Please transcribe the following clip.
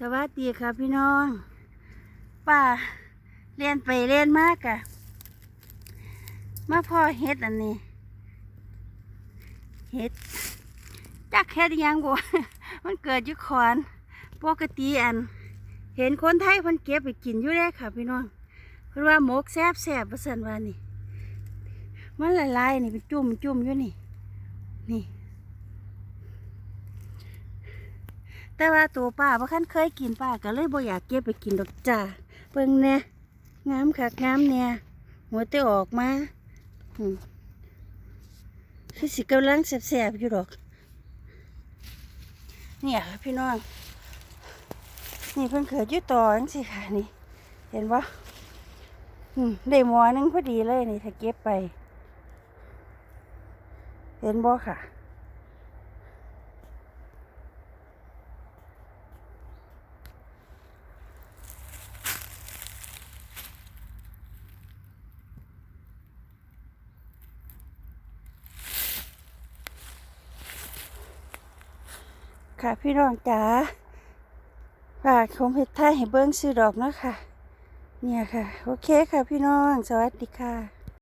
สวัสดีค่ะพี่น้องป้าเรียนไปเรียนมากอะมาพ่อเฮ็ดอันนี้ เฮ็ดจักเฮ็ดยังบ่มันเกิดยุคอนปกติอัน เห็นคนไทยเพิ่นเก็บไปกินอยู่ได้ค่ะพี่น้องเพิ่นว่าหมกแซบแซ่บว่าซั่นว่านี่ มันละลายนี่เป็นจุ่มจุ่มอยู่นี่ นี่ แต่ว่าตัวป้าบ่คันเคยกินป้าก็เลยบ่อยากเก็บไปกินดอกจ้าเบิ่งแหน่งามคักงามแหน่หัวเตะออกมาอืมคือสิกำลังแสบๆอยู่ดอก เนี่ยค่ะพี่น้อง นี่เพิ่นเกิดยู่ต่อจังสิค่ะนี่ เห็นปะอืมได้หมอหนึงพอดีเลยนี่ถ้าเก็บไป เห็นบ่ค่ะ ค่ะ พี่น้องจ๋าฝากชมเห็ดไทยให้เบิ้งซื้อดอกเนาะค่ะ เนี่ยค่ะ โอเคค่ะพี่น้อง สวัสดีค่ะ